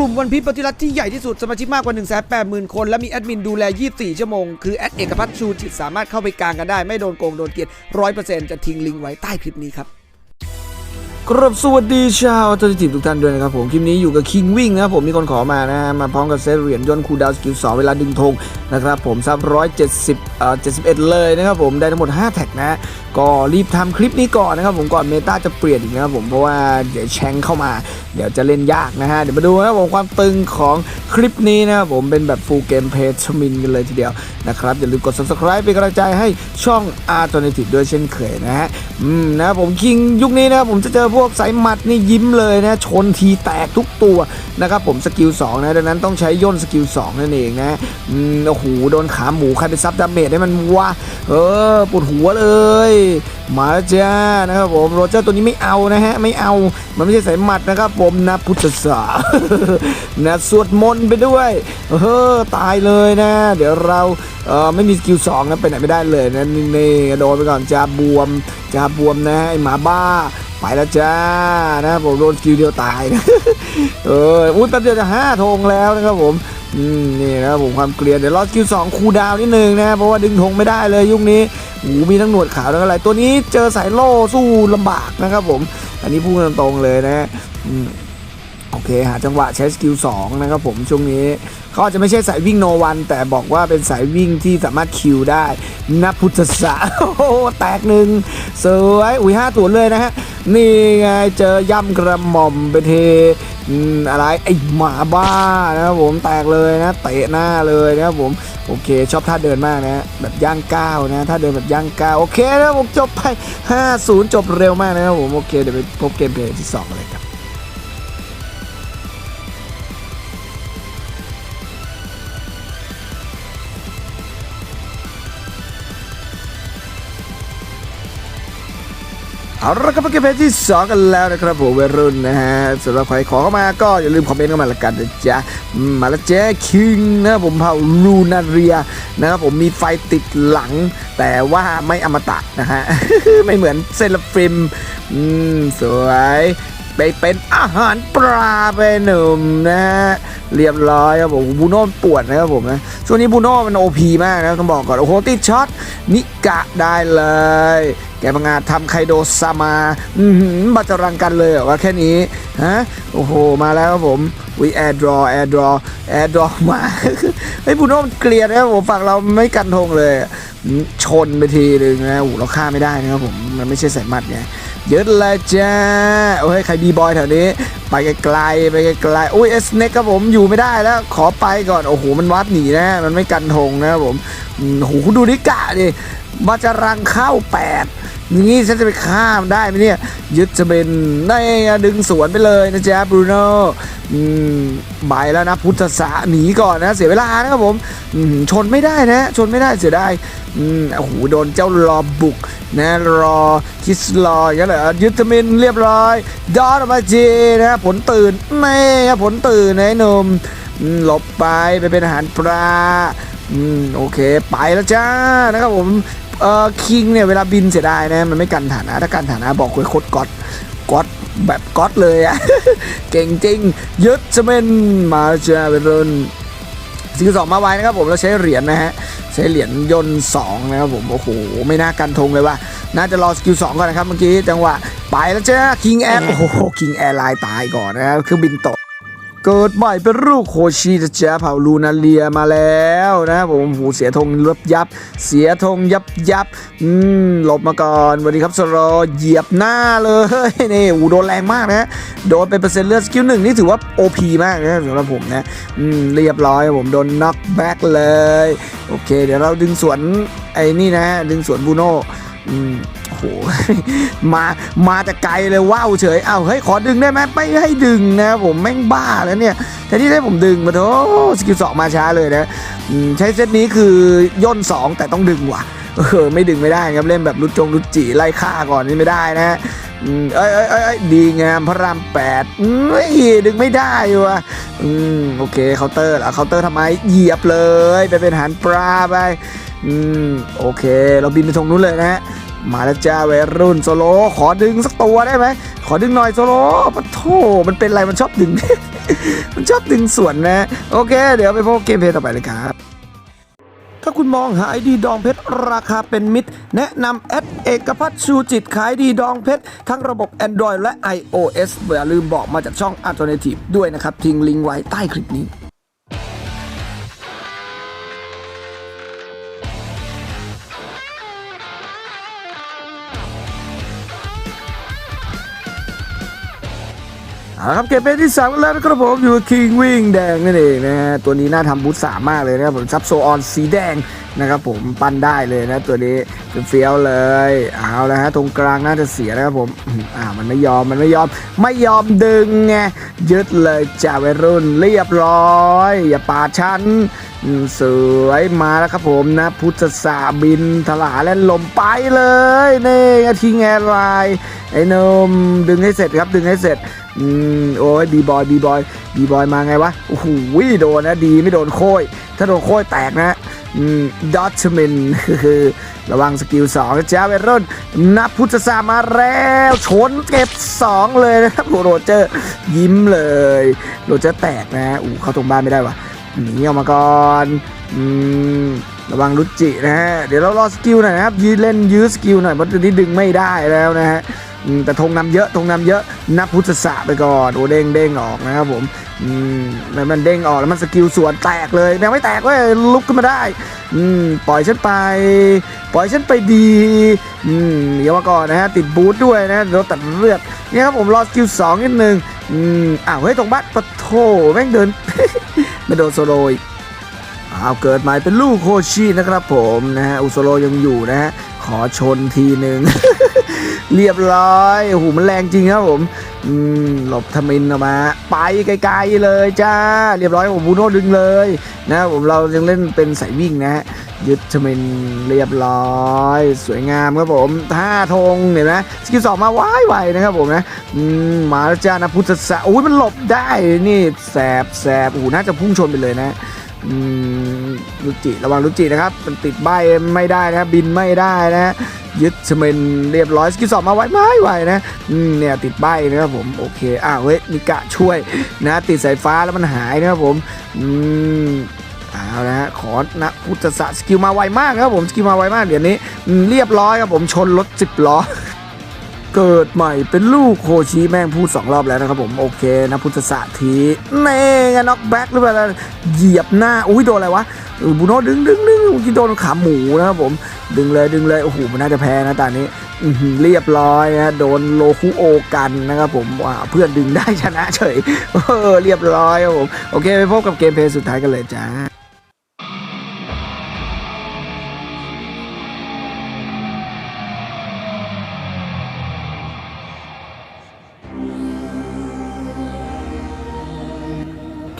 ลุ่มวันพีปฏิรัติที่ใหญ่ที่สุดสมาชิกมากกว่า1 8 0 0 0 0คน และมีแอดมินดูแล 24 ชั่วโมง คือแอดเอกพัฒน์ชูจิตสามารถเข้าไปกลางกันได้ ไม่โดนโกงโดนเกลียด100%จะทิ้งลิงก์ไว้ใต้คลิปนี้ครับ กรับสวัสดีชาวทติทีทุกท่านด้วยนะครับผมคลิปนี้อยู่กับคิงวิ่งนะครับผมมีคนขอมานะฮะมาพร้อมกับเซตเหรียญยนต์คูดาวสกิล2เวลาดึงธงนะครับผมซับ170เจ็ดสิบเอ่อ71เอ็ดเลยนะครับผมได้ทั้งหมด 5 แท็กนะ ก็รีบทำคลิปนี้ก่อนนะครับผมก่อนเมตาจะเปลี่ยนอีกนะครับผมเพราะว่าเดี๋ยวแชงเข้ามา เดี๋ยวจะเล่นยากนะฮะเดี๋ยวมาดูนะครับผมความตึงของคลิปนี้นะครับผมเป็นแบบฟูลเกมเพจชมินกันเลยทีเดียวนะครับอย่าลืมกด subscribe เป็นกำลังใจให้ช่อง a r t o n a t i v e ด้วยเช่นเคยนะฮะอืมนะครับผมคิงยุคนี้นะครับผมจะเจอพวกวกสายหมัดนี่ยิ้มเลยนะชนทีแตกทุกตัวนะครับผมสกิล2นะดังนั้นต้องใช้ย่นสกิล2นั่นเองนะอืมโอ้โหโดนขาหมูใครไปซับดาเมจให้มันวะเออปวดหัวเลยมาแล้วจ้านะครับผมโรเจอร์ตัวนี้ไม่เอานะฮะไม่เอามันไม่ใช่สายหมัดนะครับผมนะพุทธศาสนะสวดมนต์ไปด้วยเออตายเลยนะ เดี๋ยวเราเออไม่มีสกิลสองนะไปไหนไม่ได้เลยนะนี่นี่โดนไปก่อนจะบวมจะบวมนะไอหมาบ้า ไปแล้วจ้านะครับผมโดนสกิลเดียวตายนะเอออุ้ยแป๊บเดียวจะห้าธงแล้วนะครับผมอืมนี่นะครับผมความเกลียดเดี๋ยวรอสกิลสองคูดาวนิดนึงนะเพราะว่าดึงธงไม่ได้เลยยุคนี้หูมีทั้งหนวดขาวทั้งอะไร ตัวนี้เจอสายโล่สู้ลำบากนะครับผม อันนี้พูดตรงๆเลยนะอืม เค หาจังหวะใช้สกิล2นะครับผมช่วงนี้เขาอาจจะไม่ใช่สายวิ่งโนวัน แต่บอกว่าเป็นสายวิ่งที่สามารถคิวได้นับพุทธศาโอ้โหแตกหนึ่งสวยอุ้ยห้าตัวเลยนะฮะ นี่ไงเจอย่ำกระหม่อมไปเทอะไรไอหมาบ้านะครับผมแตกเลยนะเตะหน้าเลยนะครับผมโอเค ชอบท่าเดินมากนะแบบย่างก้าวนะท่าเดินแบบย่างก้าวโอเคนะผมจบไป 5-0 จบเร็วมากนะครับผมโอเคเดี๋ยวไปพบเกมเพลย์ที่สองเลย เอาละครับเกมเพลย์ที่ 2 กันแล้วนะครับผมวัยรุ่นนะฮะสำหรับใครขอเข้ามาก็อย่าลืมคอมเมนต์เข้ามาละกันนะจ๊ะมาล้วเจ๊คิงนะผมเผ่าลูนาเรียนะครับผมมีไฟติดหลัง แต่ว่าไม่อมตะนะฮะไม่เหมือนเซลฟิมอืมสวยไปเป็นอาหารปลาไปหนุ่มนะฮะเรียบร้อยครับผมบูโน่ปวดนะครับผมนะช่วงนี้บูโน่มันโอพีมากนะต้องบอกก่อนโอ้โหติดช็อตนิกะได้เลย แกพังงาทำไคโดซามาอือหือบัจรังกันเลยว่าแค่นี้ฮะโอ้โห มาแล้วครับผมวิแอร์ดรอแอร์ดรอแอร์ดรอมาไอ้ยบูโน่มันเกลียดนะครับผมฝั่งเราไม่กันทงเลยชนไปทีหนึ่งนะโอ้เราฆ่าไม่ได้นะครับผมมันไม่ใช่สายมัดไงยึดเลยจ้าโอ้ยใครบีบอยแถวนี้ ไปไกลๆไปไกลๆอุ้ยเอสเน็กครับผมอยู่ไม่ได้แล้ว ขอไปก่อนโอ้โหมันวัดหนีนะ มันไม่กันทงนะครับผมโอ้โหคุณดูนิกะดิบัจรังเข้าแปด นี้ฉันจะไปฆ่ามันได้ไหมเนี่ย ยึดจะเป็นได้ดึงสวนไปเลยนะจ๊ะบรูโน่อืมบแล้วนะ พุทธศาหนีก่อนนะ เสียเวลานะครับผมชนไม่ได้นะ ชนไม่ได้เสียไดายอืมโอ้โหโดนเจ้ารอบุกนะรอคิสรออย่างนั้นเหรยึดจะเป็นเรียบร้อยดอดออกมาจีนะผลตื่นนี่ครับผลตื่นไอ้หนุ่มอืมหลบไปไปเป็นอาหารปลาอืมโอเคไปแล้วจ้านะครับผม เอ่อคิงเนี่ยเวลาบินเสียดายนะมันไม่กันฐานะ ถ้ากันฐานะบอกคุยโคตรก๊อตก๊อตแบบก๊อตเลยอะเก่งจริง ยึดจะเป็นมาเจาเป็นรุ่นสิ่งสองมาไว้นะครับผมเราใช้เหรียญนะฮะใช้เหรียญยนต์สองนะครับผมโอ้โหไม่น่ากันทงเลยว่า น่าจะรอสกิลสองก่อนนะครับเมื่อกี้จังหวะไปแล้วจ้าคิงแอร์โอ้โหคิงแอร์ไลน์ตายก่อนนะครับเครื่องบินตก เกิดใหม่เป็นลูกโคชินะจ๊ะเผาลูนาเลียมาแล้วนะครับผมหูเสียธงยับยับ เสียธงยับยับอืมหลบมาก่อนสวัสดีครับสโรเหยียบหน้าเลยนี่อูโดนแรงมากนะโดนเป็นเปอร์เซ็นต์เลือดสกิลหนึ่งนี่ถือว่า OP มากนะสำหรับผมนะอืมเรียบร้อยผมโดนน็อกแบ็กเลย โอเค เดี๋ยวเราดึงสวนไอ้นี่นะ ดึงสวนบูโน่อืม โห มามาแต่ไกลเลยว้าวเฉยเอ้าเฮ้ยขอดึงได้ไหมไม่ให้ดึงนะผมแม่งบ้าแล้วเนี่ยแต่ที่ได้ผมดึงมาโถสกิลสองมาช้าเลยนะใช้เซตนี้คือย่นสองแต่ต้องดึงว่ะเออไม่ดึงไม่ได้ครับเล่นแบบรุดจงรุดจีไล่ฆ่าก่อนนี่ไม่ได้นะเอ้ยเอ้ยเอ้ยดีงามพระรามแปดเอ้ยดึงไม่ได้ว่ะอืมโอเคเคาน์เตอร์เหรอเคาน์เตอร์ทำไมเหยียบเลย ไปเป็นหารปลาไปอืมโอเค เราบินไปตรงนู้นเลยนะฮะ มาแล้วจ้าวัยรุ่นโซโลขอดึงสักตัวได้ไหมขอดึงหน่อยโซโลปะโถมันเป็นอะไรมันชอบดึง มันชอบดึงส่วนนะ โอเค เดี๋ยวไปพบเกมเพลย์ต่อไปเลยครับถ้าคุณมองหาไอดีดองเพชรราคาเป็นมิตร แนะนำแอดเอกพัฒน์ชูจิตขายดีดองเพชร ทั้งระบบ Android และ iOS อย่าลืมบอกมาจากช่อง Alternative ด้วยนะครับ ทิ้งลิงก์ไว้ใต้คลิปนี้ ครับเกมเป็นที่สามกันแล้วนะครับผมอยู่คิงวิ่งแดงนั่นเองนะฮะตัวนี้น่าทำบูธสามมากเลยนะครับผมซับโซออนสีแดงนะครับผมปั้นได้เลยนะตัวนี้เฟี้ยวเลยเอาละฮะตรงกลางน่าจะเสียนะครับผมอ่ามันไม่ยอมมันไม่ยอมไม่ยอมดึงไงยึดเลยจ่าวัยรุ่นเรียบร้อย อย่าปาดชั้น สวยมาแล้วครับผมนะ พุทธศาบินถลาและลมไปเลยนี่ทิ้งแอร์ไลน์ไอ้นมดึงให้เสร็จครับดึงให้เสร็จอืมโอ้ยบีบอยบีบอยบีบอยมาไงวะโอ้โหโดนนะดีไม่โดนโค้ยถ้าโดนโค้ยแตกนะดอทมินคือระวังสกิล2นะจ้าเวรอนนับพุทธศามาแล้วชนเก็บ 2 เลยนะครับโรเจอร์ยิ้มเลย โรเจอร์แตกนะอู้เข้าตรงบ้านไม่ได้วะ หนีออกมาก่อนอระวังรุจินะฮะ เดี๋ยวเรารอสกิลหน่อยนะครับ ยืดเล่นยื้อสกิลหน่อยเพราะตอนนี้ดึงไม่ได้แล้วนะฮะ แต่ธงนำเยอะธงนำเยอะนับพุทธศาสตร์ไปก่อนโอ้เด้งเด้งออกนะครับผมอืมมันเด้งออกแล้วมันสกิลสวนแตกเลยยังไม่แตกเว้ยลุกขึ้นมาได้อืมปล่อยฉันไป ปล่อยฉันไปดีอืมเดี๋ยวมาก่อนนะฮะติดบูทด้วยนะเดี๋ยวตัดเลือดนี่ครับผมรอสกิลสองนิดนึงอืมอ้าวเฮ้ยตรงบ้านปะโถแม่งเดินไม่โดนโซโลอีกอ้าวเกิดใหม่เป็นลูกโคชินะครับผมนะฮะอุโซโรยังอยู่นะฮะขอชนทีหนึ่ง เรียบร้อยโอ้โหมันแรงจริงครับผมอืมหลบทมินออกมา ไปไกลๆเลยจ้า เรียบร้อยผมบูโน่ดึงเลยนะครับผมเรายังเล่นเป็นสายวิ่งนะฮะยึดทมินเรียบร้อย สวยงามครับผมท่าธงเห็นไหมสกิลสองมาว้ายไวนะครับผมนะอืมมาแล้วจ้านะพุทธศาสโอ้ยมันหลบได้นี่แสบแสบโอ้โหน่าจะพุ่งชนไปเลยนะ อืมลุจิระวังลุจินะครับ มันติดใบไม่ได้นะครับบินไม่ได้นะยึดชเมนเรียบร้อยสกิลสองมาไว้ไม่ไหวนะเนี่ยติดใบนะครับผมโอเคอ้าวเฮ้ยนิกะช่วยนะติดสายฟ้าแล้วมันหายนะครับผมอืมเอาละฮะขอนะพุทธศาสกิลมาไวมากครับผมสกิลมาไวมากเดี๋ยวนี้เรียบร้อยครับผมชนรถสิบล้อ เกิดใหม่เป็นลูกโคชิแม่งพูดสองรอบแล้วนะครับผมโอเคนะพุทธศาสตร์ทีเน่งน็อกแบ็กหรือเปล่าเหยียบหน้าอุ้ยโดนอะไรวะบูโน่ดึงดึงดึงกี้โดนขาหมูนะครับผมดึงเลยดึงเลยโอ้โหมันน่าจะแพ้นะตอนนี้เรียบร้อยนะโดนโลคุโอกันนะครับผมว้าเพื่อนดึงได้ชนะเฉยเออเรียบร้อยครับผมโอเคไปพบกับเกมเพลย์สุดท้ายกันเลยจ้า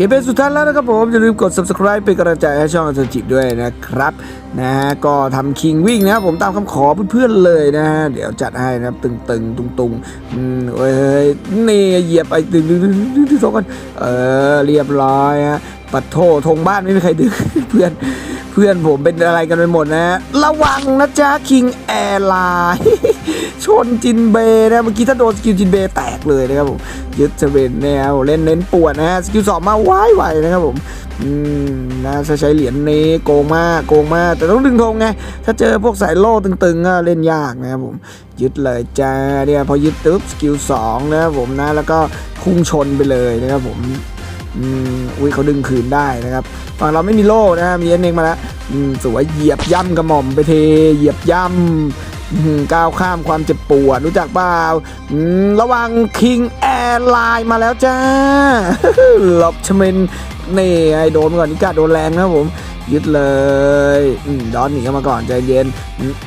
เกมเป็นสุดท้ายแล้วนะครับผม อย่าลืมกด subscribe เป็นกำลังใจให้ช่องอัลเทอร์จิด้วยนะครับ นะฮะก็ทำคิงวิ่งนะครับผมตามคำขอเพื่อนๆเลยนะฮะ เดี๋ยวจัดให้นะครับตึงๆ ตุงๆอืมเอ้ยนี่เหยียบไปดึงดึงดึงดึงดึงดึงกันเออเรียบร้อยฮะปัดโทธงบ้านไม่มีใครดึงเพื่อนเพื่อนผมเป็นอะไรกันไปหมดนะ ระวังนะจ๊ะคิงแอร์ไลน์ นจินเบนะเมื่อกี้ถ้าโดนสกิลจินเบแตกเลยนะครับผมยึดเซเว่นเนี่ยครับเล่นเน้นปวดนะฮะสกิลสองมาว้ายไวนะครับผมอืมนะถ้าใช้เหรียญนี้โกงมากโกงมากแต่ต้องดึงธงไงถ้าเจอพวกสายโล่ตึงๆก็เล่นยากนะครับผมยึดเลยจ้าเนี่ยพอยึดปุ๊บสกิลสองนะครับผมนะแล้วก็พุ่งชนไปเลยนะครับผมอืมอุ้ยเขาดึงคืนได้นะครับฝั่งเราไม่มีโล่นะฮะมีเอ็นเองมาแล้วอืมสวยเหยียบย่ำกระหม่อมไปเทเหยียบย่ำ ก้าวข้ามความเจ็บปวดรู้จักเปล่าระวังคิงแอร์ไลน์มาแล้วจ้าหลบชเมนนี่ไอโดนก่อนนิกาโดนแรงนะผมยึดเลยดอนหนีเข้ามาก่อนใจเย็น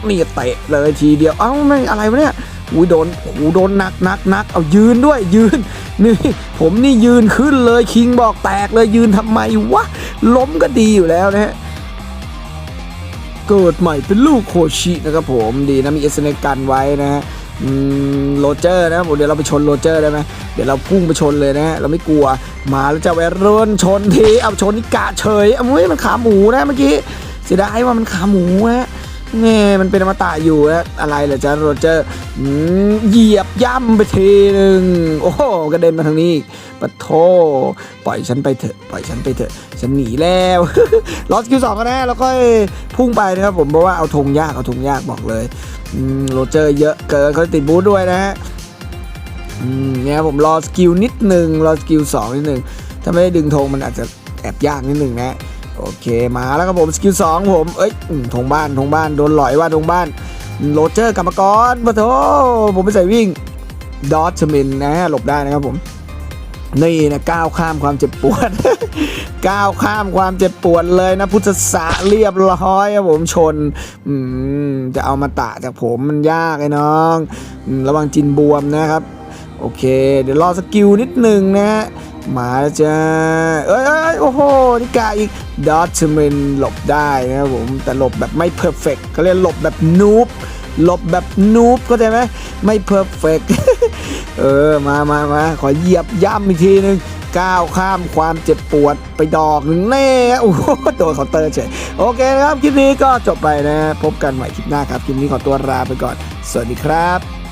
นี่เตะเลยทีเดียวเอ้าไม่อะไรวะเนี่ยอุ้ยโดนโอ้โหโดนหนักหนักหนักเอายืนด้วยยืน นี่ผมนี่ยืนขึ้นเลยคิงบอกแตกเลยยืนทำไมวะล้มก็ดีอยู่แล้วนะฮะ เกิดใหม่เป็นลูกโคชินะครับผมดีนะมีเอสเนกันไว้นะฮะโรเจอร์นะครับผมเดี๋ยวเราไปชนโรเจอร์ได้ไหมเดี๋ยวเราพุ่งไปชนเลยนะฮะเราไม่กลัวมาแล้วจะแวรุ่นชนทีเอาชนนิกะเฉยเอาเว้ยมันขาหมูนะเมื่อกี้เสียดายว่ามันขาหมูนะฮะ น่มันเป็นอมตะอยู่นะอะไรเหรอจ๊ะโรเจอร์เหยียบย่ำไปทีหนึ่งโอ้โหกระเด็นมาทางนี้ปะโทปล่อยฉันไปเถอะปล่อยฉันไปเถอะฉันหนีแล้วลอสคิวสองกันนะแล้วก็พุ่งไปนะครับผมเพราะว่าเอาธงยากเอาธงยากบอกเลยโรเจอร์เยอะเกินเขาติดบูธด้วยนะฮะเนี่ยผมรอสกิลนิดหนึ่งรอสกิลสองนิดหนึ่งถ้าไม่ได้ดึงธงมันอาจจะแอบยากนิดหนึ่งนะ โอเคมาแล้วครับผมสกิลสองผมเอ้ยอืมธงบ้านธงบ้านโดนหลอยว่าธงบ้านโรเจอร์กรรมกรปะโถผมไม่ใส่วิ่งดอทชมินนะหลบได้นะครับผมนี่นะก้าวข้ามความเจ็บปวดก้าวข้ามความเจ็บปวดเลยนะพุทธศาเรียบร้อยครับผมชนอืจะเอามาตะจากผมมันยากไอ้น้อง ระวังจินบวมนะครับ โอเค เดี๋ยวรอสกิลนิดหนึ่งนะฮะ มาแล้วจ้า เอ้ยโอ้โหนี่กาอีกดอทชมินหลบได้นะครับผม แต่หลบแบบไม่เพอร์เฟกเขาเรียกหลบแบบนูบหลบแบบนูบเข้าใจไหมไม่เพอร์เฟกต์เออ มามามาขอเหยียบย่ำอีกทีนึงก้าวข้ามความเจ็บปวดไปดอกหนึ่งแน่โอ้โหโดนเคาน์เตอร์เฉยโอเคนะครับ คลิปนี้ก็จบไปนะ พบกันใหม่คลิปหน้าครับ คลิปนี้ขอตัวลาไปก่อน สวัสดีครับ